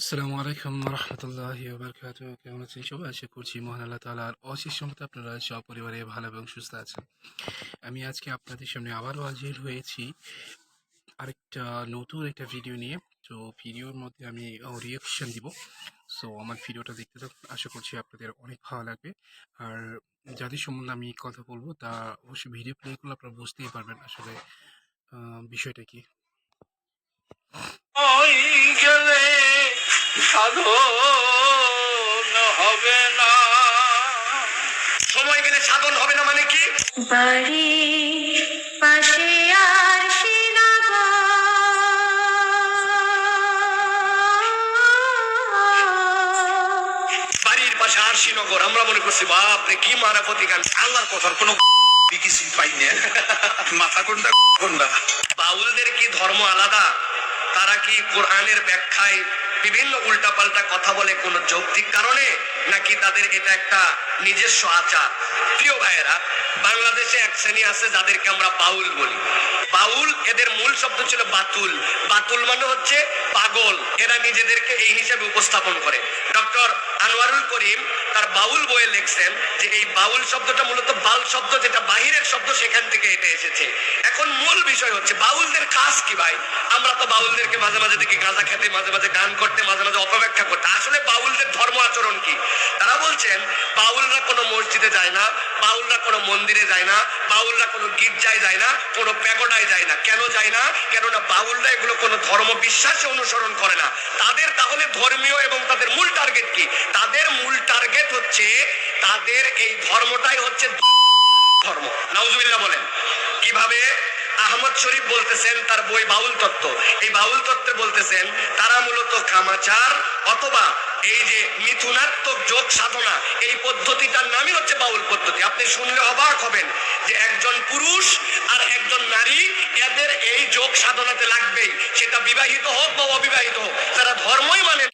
আসসালামু আলাইকুম রহমতুল্লাহি বারকাত কেমন আছেন সবাই? আশা করছি মহান আল্লাহ তালার অশেষ মতো আপনারা সপরিবারে ভালো এবং সুস্থ আছেন। আমি আজকে আপনাদের সামনে আবারও হাজির হয়েছি আরেকটা নতুন একটা ভিডিও নিয়ে। তো ভিডিওর মধ্যে আমি রিয়াকশন দিব। সো আমার ভিডিওটা দেখতে থাকুন। আশা করছি আপনাদের অনেক ভালো লাগবে। আর যাদের সম্বন্ধে আমি কথা বলব, তা অবশ্যই ভিডিও প্লে করলে আপনারা বুঝতেই পারবেন আসলে বিষয়টা কি। সাধন হবে না। সময় গেলে সাধন হবে না মানে কি? বাড়ি পাশে আর বাড়ির পাশে আরশিনগর আমরা মনে করছি বাপ রে কি মারাপতি গান। আল্লাহর কথার কোনো কিছু পাই না। মাথা কোনটা কোনটা? বাউলদের কি ধর্ম আলাদা? তারা কি কোরআনের ব্যাখ্যায় বিভিন্ন উল্টাপাল্টা কথা বলে কোন যৌক্তিক কারণে, নাকি তাদের এটা একটা নিজস্ব আচার? প্রিয় ভাইয়েরা, বাংলাদেশে এক শ্রেণি আছে যাদেরকে আমরা বাউল বলি। বাউল এদের মূল শব্দ ছিল বাতুল। বাতুল মানে হচ্ছে পাগল। এরা নিজেদেরকে এই হিসাবে উপস্থাপন করে। ডক্টর আনোয়ারুল করিম তার বাউল বইয়ে লিখছেন যে এই বাউল শব্দটা মূলত বাল শব্দ যেটা বাহিরের শব্দ সেখান থেকে এটা এসেছে। এখন মূল বিষয় হচ্ছে, বাউলদের কাজ কি ভাই? আমরা তো বাউলদেরকে মাঝে মাঝে দেখি গাঁজা খেতে, মাঝে মাঝে গান করতে, মাঝে মাঝে অপব্যাখ্যা করতে। আসলে বাউলদের ধর্ম আচরণ কি? বলছেন বাউলরা কোনো মসজিদে যায় না, বাউলরা কোনো মন্দিরে যায় না, বাউলরা কোনো গির্জায় যায় না, কোনো প্যাগোডায় যায় না। কেন যায় না? কেননা বাউলরা এগুলো কোনো ধর্ম বিশ্বাসে অনুসরণ করে না। তাদের তাহলে ধর্মীয় এবং তাদের মূল টার্গেট কি? তাদের মূল টার্গেট হচ্ছে, তাদের এই ধর্মটাই হচ্ছে ধর্ম। নাউজুবিল্লাহ বলেন, কীভাবে আহমদ শরীফ বলতেছেন, তার বই বাউল তত্ত্ব। এই বাউল তত্ত্বে বলতেছেন, তারা মূলত কামাচার অথবা এই যে মিথুনাত্মক যোগ সাধনা, এই পদ্ধতিটার নামই হচ্ছে বাউল পদ্ধতি। আপনি শুনলে অবাক হবেন যে একজন পুরুষ আর একজন নারী, এদের এই যোগ সাধনাতে লাগবেই। সেটা বিবাহিত হোক বা অবিবাহিত হোক, তারা ধর্মই মানে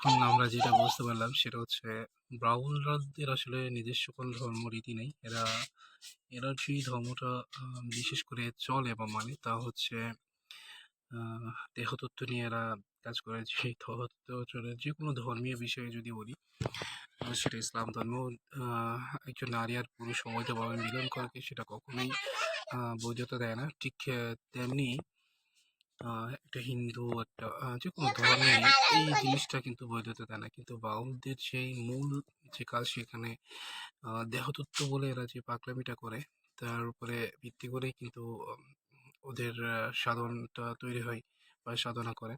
এখন আমরা যেটা বুঝতে পারলাম সেটা হচ্ছে ব্রাউনরাদের আসলে নিজস্ব কোনো ধর্ম, রীতি নেই। এরা এরা যে ধর্মটা বিশেষ করে চলে বা মানে তা হচ্ছে দেহতত্ত্ব নিয়ে এরা কাজ করে। যে চলে যে কোনো ধর্মীয় বিষয়ে যদি বলি সেটা ইসলাম ধর্ম একজন নারী আর পুরুষ অবৈধভাবে মিলন করাকে সেটা কখনোই বৈধতা দেয় না। ঠিক তেমনি একটা হিন্দু একটা যে কোনো ধর্মে এই জিনিসটা কিন্তু বৈধতা দেয় না। কিন্তু বাউলদের সেই মূল যে কাজ সেখানে দেহতত্ত্ব বলে এরা যে পাগলামিটা করে তার উপরে ভিত্তি করেই কিন্তু ওদের সাধনটা তৈরি হয় বা সাধনা করে।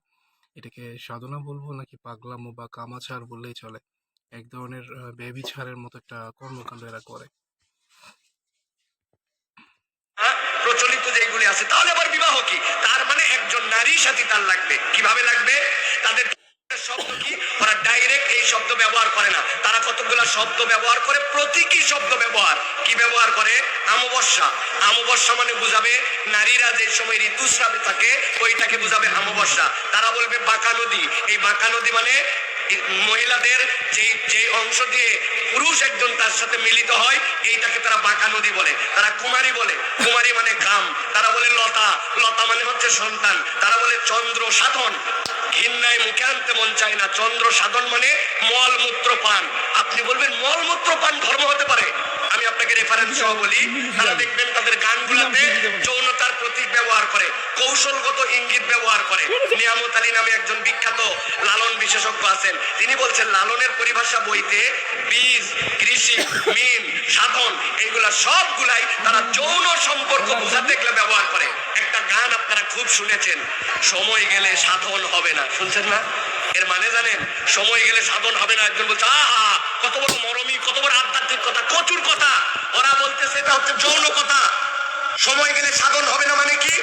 এটাকে সাধনা বলব নাকি পাগলামো বা কামাচার বললেই চলে। এক ধরনের ব্যভিচারের মতো একটা কর্মকাণ্ড এরা করে। প্রচলিত যেগুলি আছে তাহলে আবার বিবাহ কি? তার নারীর সাথে তার লাগবে। কীভাবে লাগবে? তাদের শব্দ কি? ওরা ডাইরেক্ট এই শব্দ ব্যবহার করে না। তারা কতগুলা শব্দ ব্যবহার করে? প্রতীকী শব্দ ব্যবহার। কি ব্যবহার করে? আমবস্যা। আমবর্ষা মানে বুঝাবে নারীরা যে সময় ঋতুস্রাবে থাকে, ওইটাকে বুঝাবে আমবর্ষা তারা বলবে বাঁকা নদী। এই বাঁকা নদী মানে মহিলাদের যে যে অংশ দিয়ে পুরুষ একজন তার সাথে মিলিত হয়, এইটাকে তারা বাঁকা নদী বলে, তারা কুমারী বলে। কুমারী মানে কাম তারা বলে লতা। লতা মানে হচ্ছে সন্তান, তারা বলে চন্দ্র সাধন ঘিন্নায় মুখে আনতে মন চায় না চন্দ্র সাধন মানে মল মূত্র পান আপনি বলবেন মল মূত্র পান ধর্ম হতে পারে? আমি আপনাকে রেফারেন্স সহ বলি, তারা দেখবেন তাদের গানগুলাতে যৌনতার ব্যবহার করে কৌশলগত ইঙ্গিত ব্যবহার করে। নিয়ামত আলী নামে একজন বিখ্যাত লালন বিশেষজ্ঞ আছেন। তিনি বলছেন লালনের পরিভাষা বইতে বীজ কৃষি মিন সাধন এইগুলা সবগুলাই তারা যৌন সম্পর্ক বোঝাতে এগুলো ব্যবহার করে। একটা গান আপনারা খুব শুনেছেন সময় গেলে সাধন হবে না। শুনছেন না? এর মানে জানেন সময় গেলে সাধন হবে না। একজন বলছে আহা কত বড় মরমী কত বড় আধ্যাত্মিক কথা প্রচুর কথা। ওরা বলতেছে এটা হচ্ছে যৌন কথা। সময় গেলে সাধন হবে না মানে কি?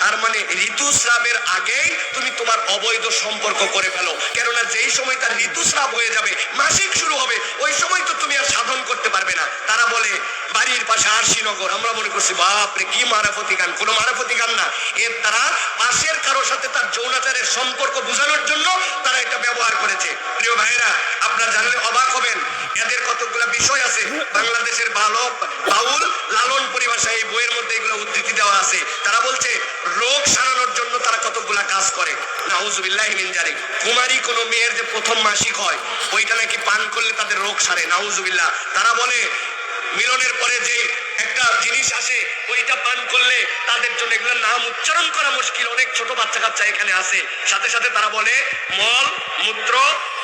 তার মানে ঋতুস্রাবের আগেই তুমি তোমার অবৈধ সম্পর্ক করে ফেলো। কেননা যেই সময় তার ঋতুস্রাব হয়ে যাবে, মাসিক শুরু হবে, ওই সময় তো তুমি আর সাধন করতে পারবে না। তারা বলে, বাড়ির পাশে আরশিনগর আমরা মনে করছি, বাপরে, কি মারাফতি গান। কোনো মারাফতি গান না। এর তারা পাশের কারোর সাথে তার যৌনাচারের সম্পর্ক বোঝানোর জন্য তারা এটা ব্যবহার করেছে। প্রিয় ভাইরা আপনারা জানলে অবাক হবেন। এদের কতগুলা বিষয় আছে। বাংলাদেশের ভালো বাউল লালন পরিভাষায় এই বইয়ের মধ্যে এগুলো উদ্ধৃতি দেওয়া আছে। তারা বলছে রোগ সারানোর জন্য তারা কতগুলা কাজ করে। নাউজুবিল্লাহ মিন জালিক কুমারী কোনো মেয়ের যে প্রথম মাসিক হয়, ওইটা নাকি পান করলে তাদের রোগ সারে। নাউজুবিল্লাহ, তারা বলে মিলনের পরে যে একটা জিনিস আসে, ওইটা পান করলে তাদের জন্য এগুলোর নাম উচ্চারণ করা মুশকিল। অনেক ছোট বাচ্চা কাচ্চা এখানে আছে সাথে সাথে তারা বলে মল, মূত্র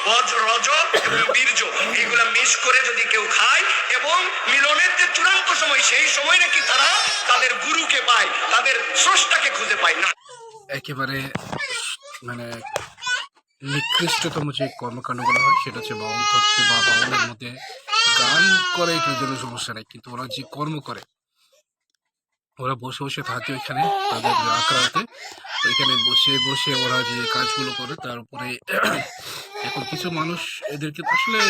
রজ এবং বীর্য। করে যদি কেউ খায় এবং মিলনের যে চূড়ান্ত সময়, সেই সময় নাকি তারা তাদের গুরুকে পায়, তাদের স্রষ্টাকে খুঁজে পায়। না। একেবারে মানে নিকৃষ্টতম যে হয়, সেটা হচ্ছে বাউল তত্ত্বে বা বাউলের মধ্যে গান করে এটার জন্য সমস্যা নেই, কিন্তু ওরা যে কর্ম করে, ওরা বসে বসে থাকে ওইখানে, তাদের আঁকড়াতে ওইখানে বসে বসে ওরা যে কাজগুলো করে, তার উপরে এখন কিছু মানুষ এদেরকে আসলে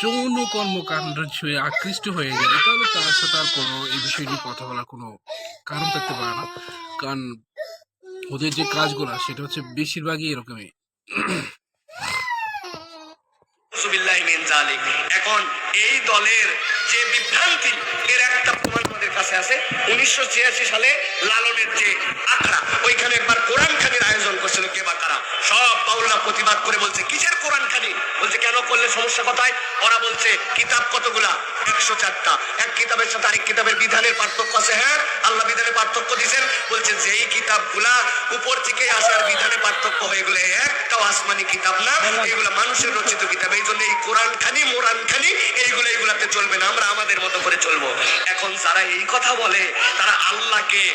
যৌন কর্মকাণ্ডের ছুঁয়ে আকৃষ্ট হয়ে গেলে, তাহলে তার সাথে আর কোনো, এই বিষয় নিয়ে কথা বলার কোনো কারণ থাকতে পারে না। কারণ ওদের যে কাজগুলো, সেটা হচ্ছে বেশিরভাগই এরকমই। নাউজুবিল্লাহি মিন জালিক। এখন এই দলের যে বিভ্রান্তি এর একটা প্রমাণ আমাদের কাছে আছে। উনিশশো ছিয়াশি সালে লালনের যে আখড়া ওইখানে একবার কোরআন খানির আয়োজন করছিল কে বা কারা। সব বাউলরা প্রতিবাদ করে বলছে কিসের কোরআন খানি? বলছে কেন করলে সমস্যা কোথায়? ওরা বলছে কিতাব কতগুলা? একশো চারটা। এক কিতাবের সাথে আরেক কিতাবের বিধানের পার্থক্য আছে হ্যাঁ? আল্লাহ বিধানের পার্থক্য দিয়েছেন বলছে যেই কিতাবগুলা উপর থেকে আসার বিধানে পার্থক্য হয়ে গেলে একটাও আসমানি কিতাব না। এগুলা মানুষের রচিত কিতাব কোরআন খানি, মোরান খানি, এইগুলো এইগুলাতে চলবে না, আমরা আমাদের মতো করে চলবো। এখন যারা এই কথা বলে, তারা আল্লাহকে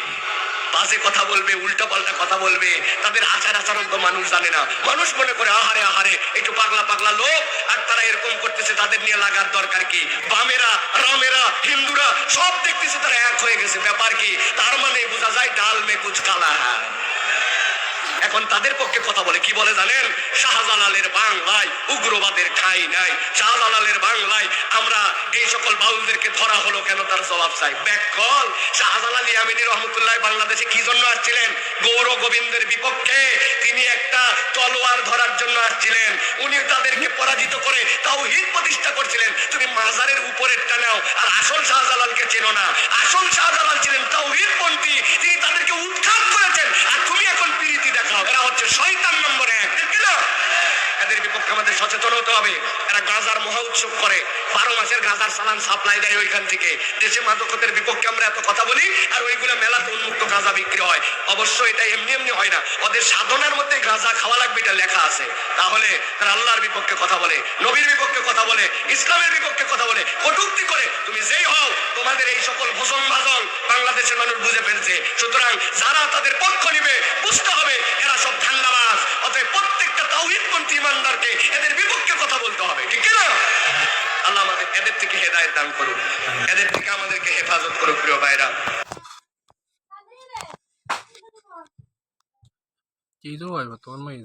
বাজে কথা বলবে উল্টা পাল্টা কথা বলবে। তাদের আচার আচরণ তো মানুষ জানে না। মানুষ মনে করে, আহারে আহারে, একটু পাগলা পাগলা লোক, আর তারা এরকম করতেছে, তাদের নিয়ে লাগার দরকার কি? বামেরা, রামেরা, হিন্দুরা, সব দেখতেছে তারা এক হয়ে গেছে। ব্যাপার কি? তার মানে বোঝা যায়, ডাল মে কুচ কালা হ্যায়। এখন তাদের পক্ষে কথা বলে। কি বলে জানেন? শাহজালালের বাংলায় উগ্রবাদের ঠাঁই নাই। শাহজালালের বাংলায় আমরা এই সকল বাউলদেরকে ধরা হলো কেন তার জবাব চাই? ব্যাকল শাহজালাল ইয়ামিনী রহমতুল্লাহ বাংলাদেশে কি জন্য আসছিলেন? গৌর গোবিন্দের বিপক্ষে তিনি একটা তলোয়ার ধরার জন্য আসছিলেন। উনি তাদেরকে পরাজিত করে তাও হিত প্রতিষ্ঠা করছিলেন। তুমি মাজারের উপরেরটা নাও, আর আসল শাহজালালকে চেনো না। আসল শাহজালাল ছিলেন তাও পন্থী তিনি তাদেরকে উৎখাত করেছেন আর তুমি এখন প্রীতি দেখাও এরা হচ্ছে শয়তান নম্বর এক ঠিক না এদের বিপক্ষে আমাদের সচেতন হতে হবে। এরা গাঁজার মহা উৎসব করে। বারো মাসের গাঁজার সালান সাপ্লাই দেয় ওইখান থেকে। দেশে মাদকতের বিপক্ষে আমরা এত কথা বলি, আর ওইগুলো মেলাতে উন্মুক্ত গাঁজা বিক্রি হয়। অবশ্য এটা এমনি এমনি হয় না। ওদের সাধনার মধ্যে গাঁজা খাওয়া লাগবে এটা লেখা আছে। তাহলে তারা আল্লাহর বিপক্ষে কথা বলে, নবীর বিপক্ষে কথা বলে, ইসলামের বিপক্ষে কথা বলে, কটুক্তি করে, তুমি যেই হও, তোমাদের এই সকল ভোজন ভাজন বাংলাদেশের মানুষ বুঝে ফেলছে। সুতরাং যারা তাদের পক্ষ নিবে, বুঝতে হবে, এরা সব তাওহিদপন্থী ইমানদারকে এদের বিপক্ষে কথা বলতে হবে, ঠিক না আল্লাহ আমাদের এদের থেকে হেদায়ত দান করুন এদের থেকে আমাদেরকে হেফাজত করুক, প্রিয় ভাইরা। কি তো ভাই তোমার মাই